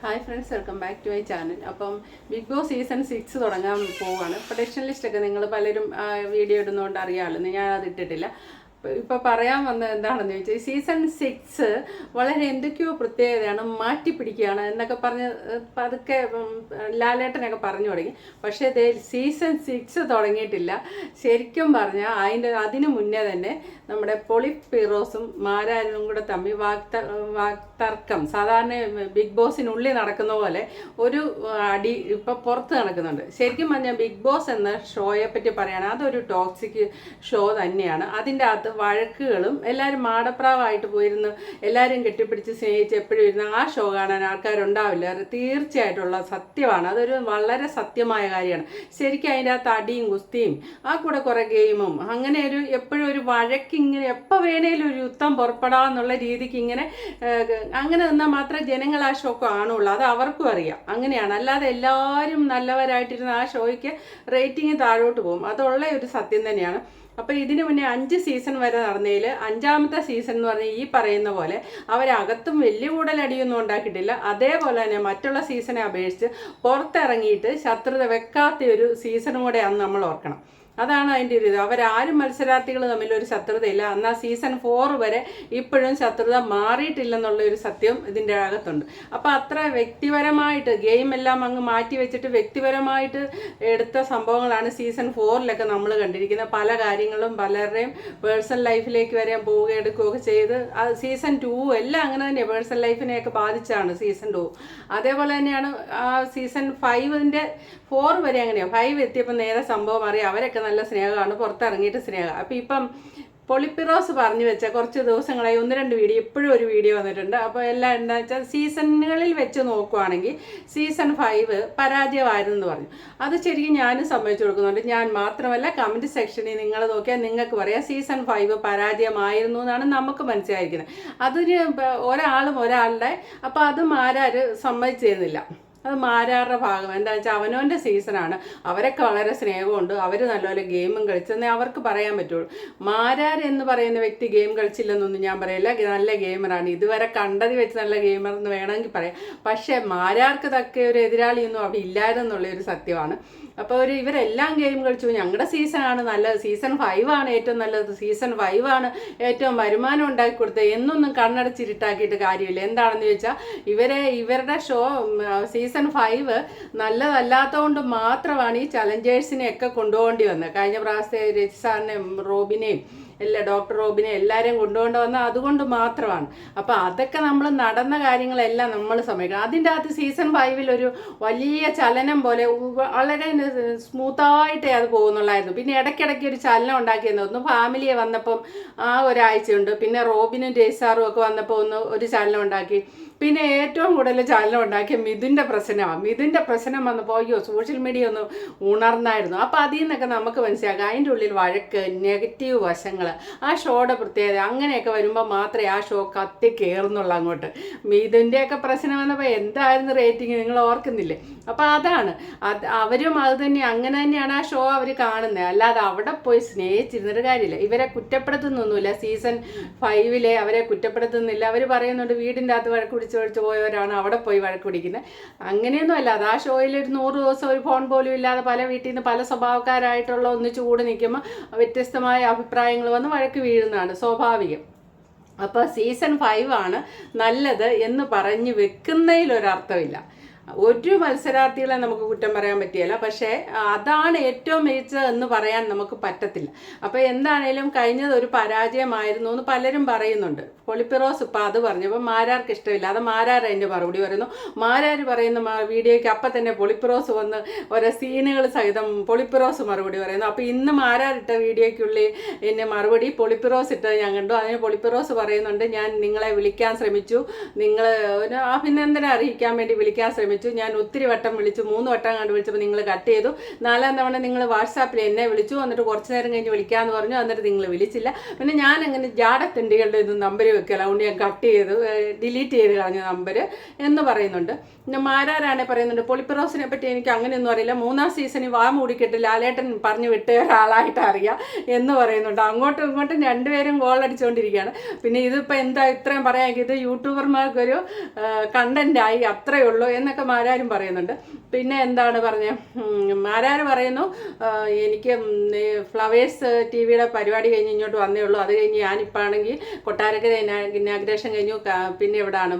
Hi friends welcome back to my channel അപ്പം big Boss season six തുടങ്ങാൻ പോവുകയാണ് production ലിസ്റ്റൊക്കെ നിങ്ങൾ പലരും വീഡിയോ ഇടുന്നതുകൊണ്ട് അറിയാമല്ലോ. ഞാൻ അത് ഇട്ടിട്ടില്ല. ഇപ്പോൾ പറയാൻ വന്നത് എന്താണെന്ന് ചോദിച്ചാൽ സീസൺ സിക്സ് വളരെ എന്തൊക്കെയോ പ്രത്യേകതയാണ് മാറ്റി പിടിക്കുകയാണ് എന്നൊക്കെ പറഞ്ഞ് പതുക്കെ ലാലേട്ടനൊക്കെ പറഞ്ഞു തുടങ്ങി. പക്ഷേ സീസൺ സിക്സ് തുടങ്ങിയിട്ടില്ല. ശരിക്കും പറഞ്ഞാൽ അതിന്റെ അതിന് മുന്നേ തന്നെ നമ്മുടെ പൊളിപ്പിറോസും മാരാരനും കൂടെ തമ്മിൽ വാക്ത വാക്തർക്കം സാധാരണ ബിഗ് ബോസിനുള്ളിൽ നടക്കുന്ന പോലെ ഒരു അടി ഇപ്പം പുറത്ത് നടക്കുന്നുണ്ട്. ശരിക്കും പറഞ്ഞാൽ ബിഗ് ബോസ് എന്ന ഷോയെ പറ്റി പറയുകയാണെങ്കിൽ അതൊരു ടോക്സിക് ഷോ തന്നെയാണ്. അതിന്റെ അകത്ത് വഴക്കുകളും എല്ലാവരും മാടപ്രാവായിട്ട് പോയിരുന്നു. എല്ലാവരും കെട്ടിപ്പിടിച്ച് സ്നേഹിച്ച് എപ്പോഴും ഇരുന്ന് ആ ഷോ കാണാൻ ആൾക്കാരുണ്ടാവില്ല. തീർച്ചയായിട്ടുള്ള സത്യമാണ്. അതൊരു വളരെ സത്യമായ കാര്യമാണ്. ശരിക്കും അതിന്റെ അകത്ത് അടിയും കുസ്തിയും ആ കൂടെ കുറേ ഗെയിമും അങ്ങനെ ഒരു എപ്പോഴും ഒരു വഴക്ക് ഇങ്ങനെ എപ്പോൾ വേണേലും ഒരു യുദ്ധം പുറപ്പെടാമെന്നുള്ള രീതിക്ക് ഇങ്ങനെ അങ്ങനെ നിന്നാൽ മാത്രമേ ജനങ്ങൾ ആ ഷോ കാണുള്ളൂ. അത് അവർക്കും അറിയാം. അങ്ങനെയാണ്. അല്ലാതെ എല്ലാവരും നല്ലവരായിട്ടിരുന്ന ആ ഷോയ്ക്ക് റേറ്റിംഗ് താഴോട്ട് പോകും. അതുള്ള ഒരു സത്യം തന്നെയാണ്. അപ്പോൾ ഇതിനു മുന്നേ അഞ്ച് സീസൺ വരെ നടന്നതിൽ അഞ്ചാമത്തെ സീസൺ എന്ന് പറഞ്ഞാൽ ഈ പറയുന്ന പോലെ അവരകത്തും വലിയ കൂടലടിയൊന്നും ഉണ്ടാക്കിയിട്ടില്ല. അതേപോലെ തന്നെ മറ്റുള്ള സീസണെ അപേക്ഷിച്ച് പുറത്തിറങ്ങിയിട്ട് ശത്രുത വെക്കാത്ത ഒരു സീസണും കൂടെയാണ് നമ്മൾ ഓർക്കണം. അതാണ് അതിന്റെ ഒരു ഇത്. അവരാരും മത്സരാർത്ഥികൾ തമ്മിൽ ഒരു ശത്രുതയില്ല. എന്നാൽ സീസൺ ഫോർ വരെ ഇപ്പോഴും ശത്രുത മാറിയിട്ടില്ലെന്നുള്ള ഒരു സത്യം ഇതിന്റെ അകത്തുണ്ട്. അപ്പോൾ അത്ര വ്യക്തിപരമായിട്ട് ഗെയിം എല്ലാം അങ്ങ് മാറ്റി വെച്ചിട്ട് വ്യക്തിപരമായിട്ട് എടുത്ത സംഭവങ്ങളാണ് സീസൺ ഫോറിലൊക്കെ നമ്മൾ കണ്ടിരിക്കുന്നത്. പല കാര്യങ്ങളും പലരുടെയും പേഴ്സണൽ ലൈഫിലേക്ക് വരെ പോവുകയെടുക്കുകയൊക്കെ ചെയ്ത് സീസൺ ടു എല്ലാം അങ്ങനെ തന്നെ പേഴ്സണൽ ലൈഫിനെയൊക്കെ ബാധിച്ചാണ് സീസൺ ടു അതേപോലെ തന്നെയാണ് സീസൺ ഫൈവിന്റെ ഫോർ വരെ അങ്ങനെയാണ് ഫൈവ് എത്തിയപ്പോൾ നേരെ സംഭവം അറിയാം. അവരൊക്കെ നല്ല സ്നേഹമാണ്. പുറത്തിറങ്ങിയിട്ട് സ്നേഹം. അപ്പോൾ ഇപ്പം പൊളിപ്പിറോസ് പറഞ്ഞു വെച്ച കുറച്ച് ദിവസങ്ങളായി ഒന്ന് രണ്ട് വീഡിയോ ഇപ്പോഴും ഒരു വീഡിയോ വന്നിട്ടുണ്ട്. അപ്പോൾ എല്ലാം എന്താ വെച്ചാൽ സീസണുകളിൽ വെച്ച് നോക്കുവാണെങ്കിൽ സീസൺ ഫൈവ് പരാജയമായിരുന്നു എന്ന് പറഞ്ഞു. അത് ശരിക്കും ഞാനും സമ്മതിച്ചു കൊടുക്കുന്നുണ്ട്. ഞാൻ മാത്രമല്ല കമന്റ് സെക്ഷനിൽ നിങ്ങൾ നോക്കിയാൽ നിങ്ങൾക്ക് പറയാം സീസൺ ഫൈവ് പരാജയമായിരുന്നു എന്നാണ് നമുക്ക് മനസ്സിലായിരിക്കുന്നത്. അതിന് ഒരാളും ഒരാളുടെ അപ്പോൾ അതും ആരാരും സമ്മതിച്ചു തരുന്നില്ല അത് മാരാറുടെ ഭാഗം. എന്താണെന്ന് വെച്ചാൽ അവനവന്റെ സീസണാണ് അവരൊക്കെ വളരെ സ്നേഹമുണ്ട്. അവർ നല്ലപോലെ ഗെയിമും കളിച്ചെന്നേ അവർക്ക് പറയാൻ പറ്റുള്ളൂ. മാരാർ എന്ന് പറയുന്ന വ്യക്തി ഗെയിം കളിച്ചില്ലെന്നൊന്നും ഞാൻ പറയില്ല നല്ല ഗെയിമറാണ് ഇതുവരെ കണ്ടത് വെച്ച് നല്ല ഗെയിമർ എന്ന് വേണമെങ്കിൽ പറയാം. പക്ഷേ മാരാർക്ക് തക്ക ഒരു എതിരാളിയൊന്നും അവിടെ ഇല്ലായിരുന്നുള്ള ഒരു സത്യമാണ്. അപ്പോൾ ഒരു ഇവരെല്ലാം ഗെയിം കളിച്ചു. ഞങ്ങളുടെ സീസണാണ് നല്ലത് സീസൺ ഫൈവ് ആണ് ഏറ്റവും നല്ലത്. സീസൺ ഫൈവ് ആണ് ഏറ്റവും വരുമാനം ഉണ്ടാക്കി കൊടുത്തത്. എന്നൊന്നും കണ്ണടച്ചിരിട്ടാക്കിയിട്ട് കാര്യമില്ല. എന്താണെന്ന് ചോദിച്ചാൽ ഇവരെ ഇവരുടെ ഷോ സീസൺ ഫൈവ് നല്ലതല്ലാത്തതുകൊണ്ട് മാത്രമാണ് ഈ ചലഞ്ചേഴ്സിനെയൊക്കെ കൊണ്ടുപോകേണ്ടി വന്നത്. കഴിഞ്ഞ പ്രാവശ്യത്തെ രജി സാറിനെയും റോബിനെയും. എല്ലാ ഡോക്ടർ റോബിനെ എല്ലാവരെയും കൊണ്ടുകൊണ്ട് വന്ന അതുകൊണ്ട് മാത്രമാണ്. അപ്പോൾ അതൊക്കെ നമ്മൾ നടന്ന കാര്യങ്ങളെല്ലാം നമ്മൾ സമയക്കണം അതിന്റെ അകത്ത് സീസൺ ഫൈവിൽ ഒരു വലിയ ചലനം പോലെ വളരെ സ്മൂത്തായിട്ടേ അത് പോകുന്നുള്ളായിരുന്നു. പിന്നെ ഇടയ്ക്കിടയ്ക്ക് ഒരു ചലനം ഉണ്ടാക്കിയെന്ന് ഒന്ന് ഫാമിലിയെ വന്നപ്പം ആ ഒരാഴ്ചയുണ്ട്. പിന്നെ റോബിനും ജയ്സാറും ഒക്കെ വന്നപ്പോൾ ഒന്ന് ഒരു ചലനം ഉണ്ടാക്കി. പിന്നെ ഏറ്റവും കൂടുതൽ ചലനം ഉണ്ടാക്കിയ മിഥുന്റെ പ്രശ്നമാണ് മിഥുന്റെ പ്രശ്നം വന്നപ്പോൾ അയ്യോ സോഷ്യൽ മീഡിയ ഒന്ന് ഉണർന്നായിരുന്നു. അപ്പോൾ അതിൽ നിന്നൊക്കെ നമുക്ക് മനസ്സിലാക്കാം. അതിന്റെ ഉള്ളിൽ വഴക്ക് നെഗറ്റീവ് വശങ്ങൾ ആ ഷോയുടെ പ്രത്യേകത അങ്ങനെയൊക്കെ വരുമ്പോൾ മാത്രമേ ആ ഷോ കത്തി കയറുന്നുള്ളൂ അങ്ങോട്ട്. മിഥുന്റെയൊക്കെ പ്രശ്നം വന്നപ്പോൾ എന്തായിരുന്നു റേറ്റിംഗ് നിങ്ങൾ ഓർക്കുന്നില്ലേ? അപ്പോൾ അതാണ്. അത് അവരും അത് തന്നെ അങ്ങനെ തന്നെയാണ് ആ ഷോ അവർ കാണുന്നത്. അല്ലാതെ അവിടെ പോയി സ്നേഹിച്ചിരുന്നൊരു കാര്യമില്ല. ഇവരെ കുറ്റപ്പെടുത്തുന്നൊന്നുമില്ല. സീസൺ ഫൈവിലെ അവരെ കുറ്റപ്പെടുത്തുന്നില്ല. അവർ പറയുന്നുണ്ട് വീടിന്റെ അകത്ത് വഴക്ക് പിടിച്ച് പോയവരാണ് അവിടെ പോയി വഴക്ക് പിടിക്കുന്നത്. അങ്ങനെയൊന്നും അല്ല. അത് ആ ഷോയിൽ ഒരു നൂറ് ദിവസം ഒരു ഫോൺ പോലും ഇല്ലാതെ പല വീട്ടിൽ നിന്ന് പല സ്വഭാവക്കാരായിട്ടുള്ള ഒന്നിച്ചു കൂടി നിൽക്കുമ്പോൾ വ്യത്യസ്തമായ അഭിപ്രായങ്ങൾ വന്ന് വഴക്ക് വീഴുന്നതാണ് സ്വാഭാവികം. അപ്പോൾ സീസൺ ഫൈവ് ആണ് നല്ലത് എന്ന് പറഞ്ഞ് വെക്കുന്നതിലൊരർത്ഥമില്ല. ഒരു മത്സരാർത്ഥികളെ നമുക്ക് കുറ്റം പറയാൻ പറ്റിയല്ല. പക്ഷേ അതാണ് ഏറ്റവും മികച്ചത് എന്ന് പറയാൻ നമുക്ക് പറ്റത്തില്ല. അപ്പോൾ എന്താണേലും കഴിഞ്ഞത് ഒരു പരാജയമായിരുന്നു എന്ന് പലരും പറയുന്നുണ്ട്. പൊളിപ്പിറോസ് ഇപ്പം അത് പറഞ്ഞു. അപ്പം മാരാർക്ക് ഇഷ്ടമില്ല. അത് മാരാർ അതിന്റെ മറുപടി പറയുന്നു. മാരാർ പറയുന്ന വീഡിയോയ്ക്ക് അപ്പം തന്നെ പൊളിപ്പിറോസ് വന്ന് ഓരോ സീനുകൾ സഹിതം പൊളിപ്പിറോസ് മറുപടി പറയുന്നു. അപ്പോൾ ഇന്ന് മാരാറിട്ട വീഡിയോയ്ക്കുള്ളിൽ എന്നെ മറുപടി പൊളിപ്പിറോസ് ഇട്ടത് ഞാൻ കണ്ടു. അതിന് പൊളിപ്പിറോസ് പറയുന്നുണ്ട് ഞാൻ നിങ്ങളെ വിളിക്കാൻ ശ്രമിച്ചു. നിങ്ങൾ അഭിനന്ദനം അറിയിക്കാൻ വേണ്ടി വിളിക്കാൻ ശ്രമിച്ചു. ശ്രമിച്ചു ഞാൻ ഒത്തിരി വട്ടം വിളിച്ചു. മൂന്ന് വട്ടം കണ്ട് വിളിച്ചപ്പോൾ നിങ്ങൾ കട്ട് ചെയ്തു. നാലാം തവണ നിങ്ങൾ വാട്സാപ്പിൽ എന്നെ വിളിച്ചു. എന്നിട്ട് കുറച്ച് നേരം കഴിഞ്ഞ് വിളിക്കാമെന്ന് പറഞ്ഞു. എന്നിട്ട് നിങ്ങൾ വിളിച്ചില്ല. പിന്നെ ഞാൻ അങ്ങനെ ജാടത്തിണ്ടികളുടെ ഇത് നമ്പർ വെക്കുക അതുകൊണ്ട് ഞാൻ കട്ട് ചെയ്തു. ഡിലീറ്റ് ചെയ്ത് കളഞ്ഞ നമ്പർ എന്ന് പറയുന്നുണ്ട്. പിന്നെ മാരാരാണെ പറയുന്നുണ്ട് പൊളിപ്പിറോസിനെ പറ്റി എനിക്ക് അങ്ങനെയൊന്നും അറിയില്ല. മൂന്നാം സീസണിൽ വാ മൂടിക്കിട്ട് ലാലേട്ടൻ പറഞ്ഞു വിട്ട ഒരാളായിട്ട് അറിയാം എന്ന് പറയുന്നുണ്ട്. അങ്ങോട്ടും ഇങ്ങോട്ടും രണ്ടുപേരും ഗോൾ അടിച്ചുകൊണ്ടിരിക്കുകയാണ് പിന്നെ ഇതിപ്പോൾ എന്താ ഇത്രയും പറയാൻ ഇത് യൂട്യൂബർമാർക്കൊരു കണ്ടന്റായി അത്രയേ ഉള്ളൂ. എന്നൊക്കെ മാരാരും പറയുന്നുണ്ട്. പിന്നെ എന്താണ് പറഞ്ഞത് മാരാര് പറയുന്നു? എനിക്ക് ഫ്ലവേഴ്സ് ടി വിയുടെ പരിപാടി കഴിഞ്ഞ് ഇങ്ങോട്ട് വന്നേ ഉള്ളൂ. അത് കഴിഞ്ഞ് ഞാനിപ്പോൾ ആണെങ്കിൽ കൊട്ടാരക്കര ഇനാഗ്രേഷൻ കഴിഞ്ഞു. പിന്നെ എവിടാണ്?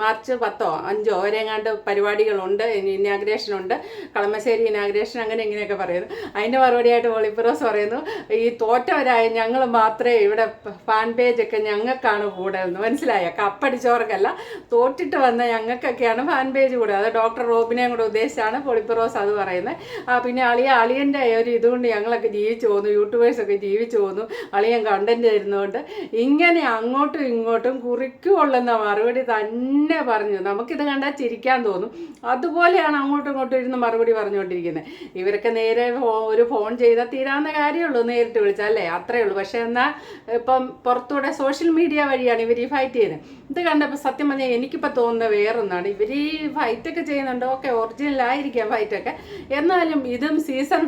മാർച്ച് പത്തോ അഞ്ചോ ഒരേങ്ങാണ്ട് പരിപാടികളുണ്ട്. ഇനാഗ്രേഷൻ ഉണ്ട് കളമശ്ശേരി ഇനാഗ്രേഷൻ അങ്ങനെ ഇങ്ങനെയൊക്കെ പറയുന്നു. അതിന്റെ മറുപടിയായിട്ട് ഒളിപ്പുറോസ് പറയുന്നു. ഈ തോറ്റവരായ ഞങ്ങൾ മാത്രമേ ഇവിടെ ഫാൻ പേജ് ഒക്കെ ഞങ്ങൾക്കാണ് കൂടുതലെന്ന് മനസ്സിലായ? കപ്പടിച്ചവർക്കല്ല. തോറ്റിട്ട് വന്ന ഞങ്ങൾക്കൊക്കെയാണ് ഫാൻ പേജ് കൂടുതൽ. അത് ഡോക്ടർ റോബിനെയും കൂടെ ഉദ്ദേശിച്ചാണ് പൊളിപ്പറോസ് അത് പറയുന്നത്. പിന്നെ അളിയ അളിയന്റെ ഒരു ഇതുകൊണ്ട് ഞങ്ങളൊക്കെ ജീവിച്ചു പോകുന്നു യൂട്യൂബേഴ്സൊക്കെ ജീവിച്ചു പോകുന്നു. അളിയൻ കണ്ടന്റ് തരുന്നതുകൊണ്ട് ഇങ്ങനെ അങ്ങോട്ടും ഇങ്ങോട്ടും കുറിക്കുകൊള്ളുന്ന മറുപടി തന്നെ പറഞ്ഞു. നമുക്കിത് കണ്ടാൽ ചിരിക്കാൻ തോന്നും. അതുപോലെയാണ് അങ്ങോട്ടും ഇങ്ങോട്ടും ഇരുന്ന് മറുപടി പറഞ്ഞുകൊണ്ടിരിക്കുന്നത്. ഇവരൊക്കെ നേരെ ഒരു ഫോൺ ചെയ്താൽ തീരാവുന്ന കാര്യമുള്ളൂ നേരിട്ട് വിളിച്ചാൽ അല്ലേ? അത്രേ ഉള്ളൂ. പക്ഷേ എന്നാൽ ഇപ്പം പുറത്തൂടെ സോഷ്യൽ മീഡിയ വഴിയാണ് ഇവർ ഈ ഫൈറ്റ് ചെയ്യുന്നത്. ഇത് കണ്ടപ്പോൾ സത്യം പറഞ്ഞാൽ എനിക്കിപ്പോൾ തോന്നുന്നത് വേറൊന്നാണ്. ഇവർ ഈ ഫൈറ്റൊക്കെ ചെയ്യുന്നുണ്ട്. ഓക്കെ ഒറിജിനൽ ആയിരിക്കാം ഫൈറ്റൊക്കെ എന്നാലും ഇതും സീസൺ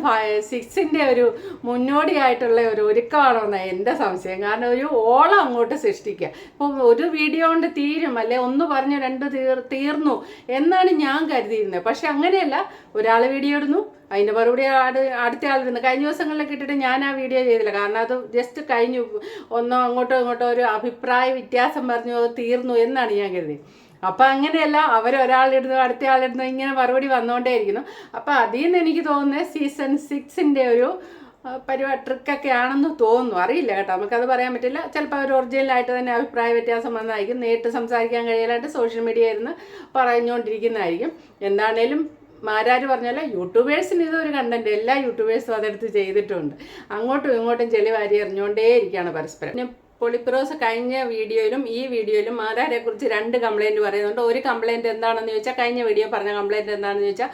സിക്സിന്റെ ഒരു മുന്നോടിയായിട്ടുള്ള ഒരു ഒരുക്കമാണെന്ന് എന്റെ സംശയം. കാരണം ഒരു ഓളം അങ്ങോട്ട് സൃഷ്ടിക്കുക. ഇപ്പം ഒരു വീഡിയോ കൊണ്ട് തീരും അല്ലെ? ഒന്ന് പറഞ്ഞ് രണ്ട് തീർ തീർന്നു എന്നാണ് ഞാൻ കരുതിയിരുന്നത്. പക്ഷെ അങ്ങനെയല്ല. ഒരാൾ വീഡിയോ ഇടുന്നു അതിന്റെ മറുപടി ആട് അടുത്ത ആളിരുന്നു കഴിഞ്ഞ ദിവസങ്ങളിലൊക്കെ ഇട്ടിട്ട് ഞാൻ ആ വീഡിയോ ചെയ്തില്ല. കാരണം അത് ജസ്റ്റ് കഴിഞ്ഞു. ഒന്നോ അങ്ങോട്ടോ ഇങ്ങോട്ടോ ഒരു അഭിപ്രായ വ്യത്യാസം പറഞ്ഞു അത് തീർന്നു എന്നാണ് ഞാൻ കരുതിയത്. അപ്പം അങ്ങനെയല്ല അവരൊരാളിടുന്നു അടുത്ത ആളിടുന്നു ഇങ്ങനെ മറുപടി വന്നുകൊണ്ടേയിരിക്കുന്നു അപ്പം അതിൽ നിന്ന് എനിക്ക് തോന്നുന്നത് സീസൺ സിക്സിന്റെ ഒരു പരിപാടി ട്രിക്കൊക്കെ ആണെന്ന് തോന്നുന്നു. അറിയില്ല കേട്ടോ നമുക്കത് പറയാൻ പറ്റില്ല. ചിലപ്പോൾ അവർ ഒറിജിനലായിട്ട് തന്നെ അഭിപ്രായ വ്യത്യാസം വന്നതായിരിക്കും. നേരിട്ട് സംസാരിക്കാൻ കഴിയാനായിട്ട് സോഷ്യൽ മീഡിയ ഇരുന്ന് പറഞ്ഞുകൊണ്ടിരിക്കുന്നതായിരിക്കും എന്താണേലും മാരാര് പറഞ്ഞാലോ യൂട്യൂബേഴ്സിന് ഇതൊരു കണ്ടന്റ് എല്ലാ യൂട്യൂബേഴ്സും അതെടുത്ത് ചെയ്തിട്ടുണ്ട്. അങ്ങോട്ടും ഇങ്ങോട്ടും ചെളി വാരി എറിഞ്ഞുകൊണ്ടേ ഇരിക്കുകയാണ് പരസ്പരം പൊളിപ്രോസ് കഴിഞ്ഞ വീഡിയോയിലും ഈ വീഡിയോയിലും മാരാരെ കുറിച്ച് രണ്ട് കംപ്ലൈന്റ് പറയുന്നുണ്ട്? ഒരു കംപ്ലൈന്റ് എന്താണെന്ന് ചോദിച്ചാൽ കഴിഞ്ഞ വീഡിയോ പറഞ്ഞ കംപ്ലൈന്റ് എന്താണെന്ന് ചോദിച്ചാൽ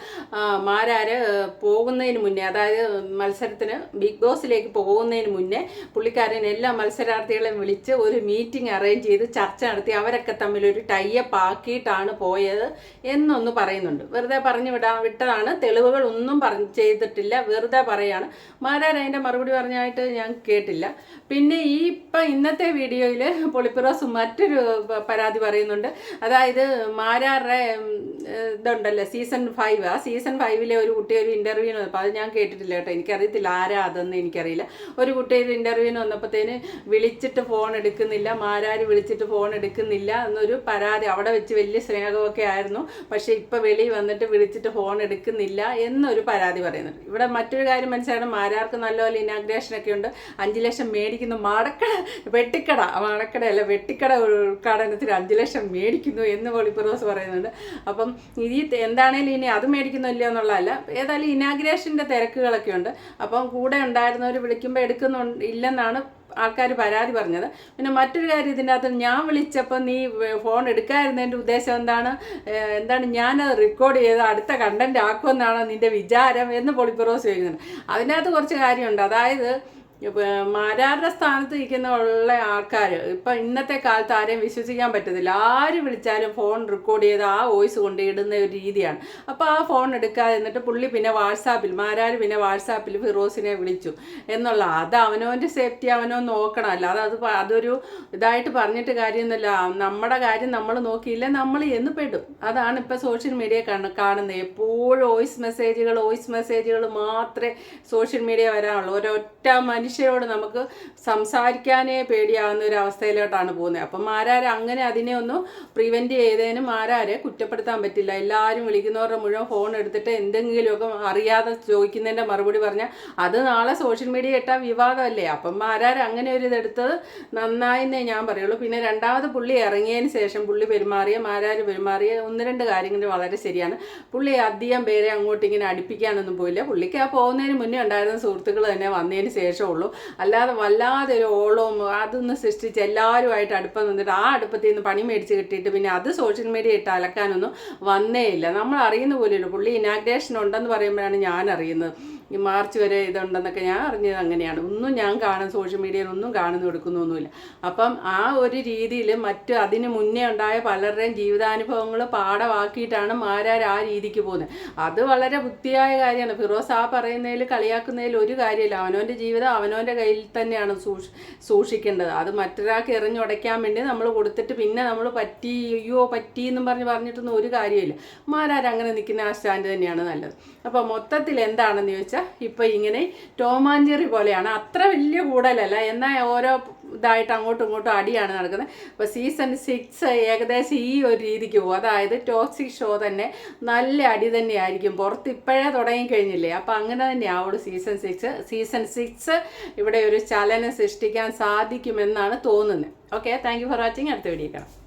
മാരാര് പോകുന്നതിന് മുന്നേ അതായത് മത്സരത്തിന് ബിഗ് ബോസിലേക്ക് പോകുന്നതിന് മുന്നേ പുള്ളിക്കാരൻ എല്ലാ മത്സരാർത്ഥികളെയും വിളിച്ച് ഒരു മീറ്റിംഗ് അറേഞ്ച് ചെയ്ത് ചർച്ച നടത്തി അവരൊക്കെ തമ്മിൽ ഒരു ടൈപ്പ് ആക്കിയിട്ടാണ് പോയത് എന്നൊന്ന് പറയുന്നുണ്ട്. വെറുതെ പറഞ്ഞു വിടാൻ വിട്ടതാണ്. തെളിവുകൾ ഒന്നും പറഞ്ഞ് ചെയ്തിട്ടില്ല. വെറുതെ പറയാണ്. മാരാർ അതിന്റെ മറുപടി പറഞ്ഞായിട്ട് ഞാൻ കേട്ടില്ല. പിന്നെ ഈ ഇപ്പം ഇന്നത്തെ വീഡിയോയിൽ പൊളിപ്പിറോസ് മറ്റൊരു പരാതി പറയുന്നുണ്ട്. അതായത് മാരാറുടെ ഉം, ഇതുണ്ടല്ലോ സീസൺ ഫൈവ് ആ? സീസൺ ഫൈവിലെ ഒരു കുട്ടി ഒരു ഇന്റർവ്യൂവിന് വന്നപ്പോൾ അത് ഞാൻ കേട്ടിട്ടില്ല കേട്ടോ. എനിക്കറിയത്തില്ല ആരാ അതെന്ന് എനിക്കറിയില്ല. ഒരു കുട്ടി ഒരു ഇന്റർവ്യൂവിന് വന്നപ്പോഴത്തേന് വിളിച്ചിട്ട് ഫോൺ എടുക്കുന്നില്ല മാരാര് വിളിച്ചിട്ട് ഫോൺ എടുക്കുന്നില്ല എന്നൊരു പരാതി അവിടെ വെച്ച് വലിയ സ്നേഹമൊക്കെ ആയിരുന്നു. പക്ഷേ ഇപ്പം വെളി വന്നിട്ട് വിളിച്ചിട്ട് ഫോൺ എടുക്കുന്നില്ല എന്നൊരു പരാതി പറയുന്നുണ്ട്. ഇവിടെ മറ്റൊരു കാര്യം മനസ്സിലാണ് മാരാർക്ക് നല്ലപോലെ ഇനാഗ്രേഷനൊക്കെ ഉണ്ട്. അഞ്ച് ലക്ഷം മേടിക്കുന്ന. മടക്കട വെട്ടിക്കട മടക്കടയല്ല വെട്ടിക്കട ഉദ്ഘാടനത്തിന് അഞ്ച് ലക്ഷം മേടിക്കുന്നു എന്ന് പൊളിപ്പുറോസ് പറയുന്നുണ്ട്. അപ്പം ഇനി എന്താണേലും ഇനി അത് മേടിക്കുന്നില്ല എന്നുള്ളതല്ല ഏതായാലും ഇനാഗ്രേഷന്റെ തിരക്കുകളൊക്കെ ഉണ്ട്. അപ്പം കൂടെ ഉണ്ടായിരുന്നവർ വിളിക്കുമ്പോൾ എടുക്കുന്നു ഇല്ലെന്നാണ് ആൾക്കാർ പരാതി പറഞ്ഞത്. പിന്നെ മറ്റൊരു കാര്യം ഇതിനകത്ത് ഞാൻ വിളിച്ചപ്പോൾ നീ ഫോൺ എടുക്കാതിരുന്നതിന്റെ ഉദ്ദേശം എന്താണ്? എന്താണ് ഞാൻ റെക്കോർഡ് ചെയ്ത് അടുത്ത കണ്ടന്റ് ആക്കുമെന്നാണ് നിന്റെ വിചാരം എന്ന് പൊളിപ്പുറോസ് ചോദിക്കുന്നുണ്ട്. അതിനകത്ത് കുറച്ച് കാര്യമുണ്ട്. അതായത് മാരാരുടെ സ്ഥാനത്ത് ഇരിക്കുന്ന ഉള്ള ആൾക്കാർ ഇപ്പം ഇന്നത്തെ കാലത്ത് ആരെയും വിശ്വസിക്കാൻ പറ്റത്തില്ല. ആര് വിളിച്ചാലും ഫോൺ റെക്കോർഡ് ചെയ്ത് ആ വോയിസ് കൊണ്ട് ഇടുന്ന ഒരു രീതിയാണ്. അപ്പോൾ ആ ഫോൺ എടുക്കാതെ എന്നിട്ട് പുള്ളി പിന്നെ വാട്സാപ്പിൽ മാരാർ പിന്നെ വാട്സാപ്പിൽ ഫിറോസിനെ വിളിച്ചു എന്നുള്ള അത് അവനവന്റെ സേഫ്റ്റി അവനോ നോക്കണം. അല്ലാതെ അത് അതൊരു ഇതായിട്ട് പറഞ്ഞിട്ട് കാര്യമൊന്നുമില്ല. നമ്മുടെ കാര്യം നമ്മൾ നോക്കിയില്ല നമ്മൾ എന്ന് പെടും അതാണ് ഇപ്പോൾ സോഷ്യൽ മീഡിയ കാണുന്നത്. എപ്പോഴും വോയിസ് മെസ്സേജുകൾ വോയിസ് മെസ്സേജുകൾ മാത്രമേ സോഷ്യൽ മീഡിയ വരാനുള്ളൂ ഒരൊറ്റ മനുഷ്യരോട് നമുക്ക് സംസാരിക്കാനേ പേടിയാവുന്ന ഒരു അവസ്ഥയിലോട്ടാണ് പോകുന്നത്. അപ്പം ആരാരെ അങ്ങനെ അതിനെ ഒന്ന് പ്രിവെന്റ് ചെയ്തതിനും ആരാരെ കുറ്റപ്പെടുത്താൻ പറ്റില്ല. എല്ലാവരും വിളിക്കുന്നവരുടെ മുഴുവൻ ഫോൺ എടുത്തിട്ട് എന്തെങ്കിലുമൊക്കെ അറിയാതെ ചോദിക്കുന്നതിന്റെ മറുപടി പറഞ്ഞാൽ അത് നാളെ സോഷ്യൽ മീഡിയ ഇട്ടാൽ വിവാദമല്ലേ? അപ്പം ആരാരെ അങ്ങനെ ഒരു ഇതെടുത്തത് നന്നായിന്നേ ഞാൻ പറയുള്ളൂ. പിന്നെ രണ്ടാമത് പുള്ളി ഇറങ്ങിയതിന് ശേഷം പുള്ളി പെരുമാറിയ മാരാർ പെരുമാറിയ ഒന്ന് രണ്ട് കാര്യങ്ങൾ വളരെ ശരിയാണ്. പുള്ളി അധികം പേരെ അങ്ങോട്ട് ഇങ്ങനെ അടുപ്പിക്കാനൊന്നും പോയില്ല. പുള്ളിക്ക് ആ പോകുന്നതിന് മുന്നേ ഉണ്ടായിരുന്ന സുഹൃത്തുക്കൾ തന്നെ വന്നതിന് ശേഷം ഉള്ളൂ. അല്ലാതെ വല്ലാതെ ഒരു ഓളവും അതൊന്ന് സൃഷ്ടിച്ച് എല്ലാവരുമായിട്ട് അടുപ്പം നിന്നിട്ട് ആ അടുപ്പത്തിൽ നിന്ന് പണി മേടിച്ച് കിട്ടിയിട്ട് പിന്നെ അത് സോഷ്യൽ മീഡിയ ഇട്ട് അലക്കാനൊന്നും വന്നേ ഇല്ല നമ്മൾ അറിയുന്ന പോലെയുള്ളൂ. പുള്ളി ഇനാഗ്രേഷൻ ഉണ്ടെന്ന് പറയുമ്പോഴാണ് ഞാൻ അറിയുന്നത്. ഈ മാർച്ച് വരെ ഇതുണ്ടെന്നൊക്കെ ഞാൻ അറിഞ്ഞത് അങ്ങനെയാണ്. ഒന്നും ഞാൻ കാണും സോഷ്യൽ മീഡിയയിൽ ഒന്നും കാണുന്നു എടുക്കുന്നൊന്നുമില്ല. അപ്പം ആ ഒരു രീതിയിൽ മറ്റ് അതിന് മുന്നേ ഉണ്ടായ പലരുടെയും ജീവിതാനുഭവങ്ങൾ പാഠമാക്കിയിട്ടാണ് മാരാർ ആ രീതിക്ക് പോകുന്നത്. അത് വളരെ ബുദ്ധിയായ കാര്യമാണ്. ഫിറോസ് ആ പറയുന്നതിൽ കളിയാക്കുന്നതിൽ ഒരു കാര്യമില്ല. അവനവന്റെ ജീവിതം അവനവന്റെ കയ്യിൽ തന്നെയാണ് സൂക്ഷി സൂക്ഷിക്കേണ്ടത്. അത് മറ്റൊരാൾക്ക് എറിഞ്ഞുടയ്ക്കാൻ വേണ്ടി നമ്മൾ കൊടുത്തിട്ട് പിന്നെ നമ്മൾ പറ്റി അയ്യോ പറ്റി എന്നും പറഞ്ഞ് പറഞ്ഞിട്ടൊന്നും ഒരു കാര്യമില്ല. മാരാർ അങ്ങനെ നിൽക്കുന്ന ആ സ്റ്റാൻഡ് തന്നെയാണ് നല്ലത്. അപ്പോൾ മൊത്തത്തിൽ എന്താണെന്ന് ചോദിച്ചാൽ ഇപ്പോൾ ഇങ്ങനെ ടോമാഞ്ചേറി പോലെയാണ്. അത്ര വലിയ കൂടലല്ല. എന്നാൽ ഓരോ ഇതായിട്ട് അങ്ങോട്ടും ഇങ്ങോട്ടും അടിയാണ് നടക്കുന്നത്. അപ്പോൾ സീസൺ സിക്സ് ഏകദേശം ഈ ഒരു രീതിക്ക് പോകും. അതായത് ടോക്സിക് ഷോ തന്നെ നല്ല അടി തന്നെയായിരിക്കും. പുറത്ത് ഇപ്പോഴേ തുടങ്ങിക്കഴിഞ്ഞില്ലേ? അപ്പോൾ അങ്ങനെ തന്നെ തന്നെയാവുള്ളൂ സീസൺ സിക്സ് സീസൺ സിക്സ് ഇവിടെ ഒരു ചലനം സൃഷ്ടിക്കാൻ സാധിക്കുമെന്നാണ് തോന്നുന്നത്. Okay thank you for watching അടുത്ത വീഡിയോ കാണാം.